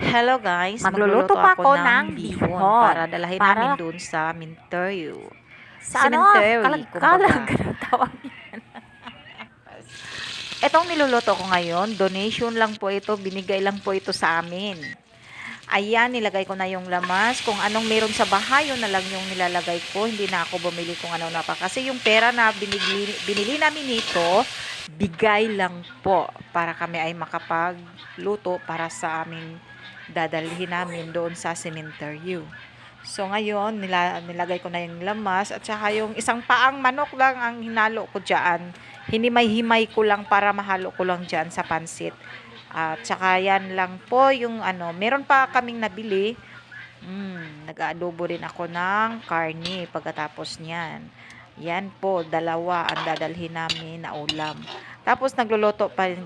Hello guys, Magluluto pa ako ng bihon para dalahin para- namin dun sa minteryo. Sa ano? Cemetery, Kalag-kalag. kumbaga. Ganun tawag yan. Etong niluluto ko ngayon, donation lang po ito, binigay lang po ito sa amin. Ayan, nilagay ko na yung lamas. Kung anong meron sa bahay, yun na lang yung nilalagay ko. Hindi na ako bumili kung ano na pa. Kasi yung pera na binili, binili namin nito, bigay lang po para kami ay makapagluto para sa aming dadalhin namin doon sa cemetery. So ngayon, nila, nilagay ko na yung lamas at saka yung isang paang manok lang ang hinalo ko dyan. Hinimay-himay ko lang para mahalo ko lang dyan sa pansit. At saka yan lang po yung ano, meron pa kaming nabili. Mm, nag-aadobo rin ako ng karne pagkatapos niyan. Yan po, dalawa ang dadalhin namin na ulam. Tapos nagluluto pa rin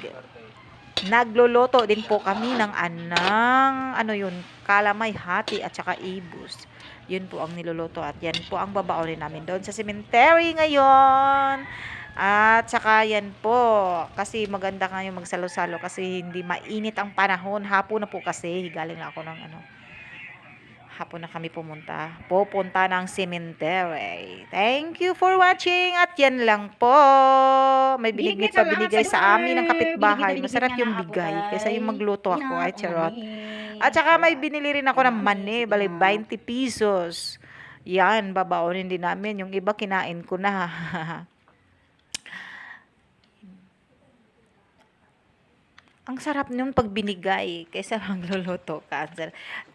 nagluluto din po kami ng anang ano yun, kalamay hati at saka ibus. Yun po ang niluluto at yan po ang babaonin namin doon sa cemetery ngayon. At saka yan po, kasi maganda kayo magsalo-salo kasi hindi mainit ang panahon. Hapon na po kasi, galing na ako ng ano, hapon na kami pumunta. Pupunta ng cemetery. Thank you for watching at yan lang po. May binigay pa binigay sa amin ng kapitbahay. Masarap yung bigay kaysa yung magluto ako. Ay, charot. At saka may binili rin ako ng mani, bali 20 pesos. Yan, babaonin din namin. Yung iba kinain ko na. Ang sarap nun pag binigay kaysa magluluto ka. At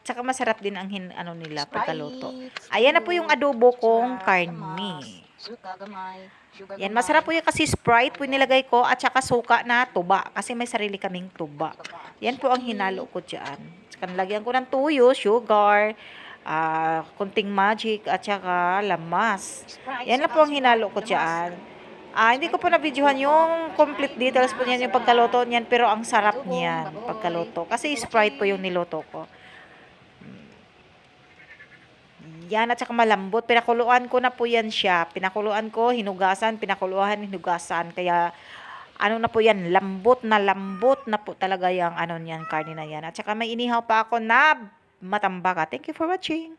saka masarap din ang hin, ano nila pagkaluto. Ayan na po yung adobo kong karne. Yan, masarap po yan kasi Sprite po yung nilagay ko at saka suka na tuba kasi may sarili kaming tuba. Yan po ang hinalo ko dyan. Saka nalagyan ko ng tuyo, sugar, ah, kunting magic at saka lamas. Yan na po ang hinalo ko dyan. Ah, hindi ko po na-videohan yung complete details po niyan, yung pagkaluto niyan, pero ang sarap niyan, pagkaluto. Kasi Sprite po yung niluto ko. Yan, at saka malambot. Pinakuluan ko na po yan siya. Pinakuluan ko, hinugasan, pinakuluan, hinugasan. Kaya, ano na po yan, lambot na lambot na po talaga yung ano niyan, karne na yan. At saka may inihaw pa ako na matambaka. Thank you for watching.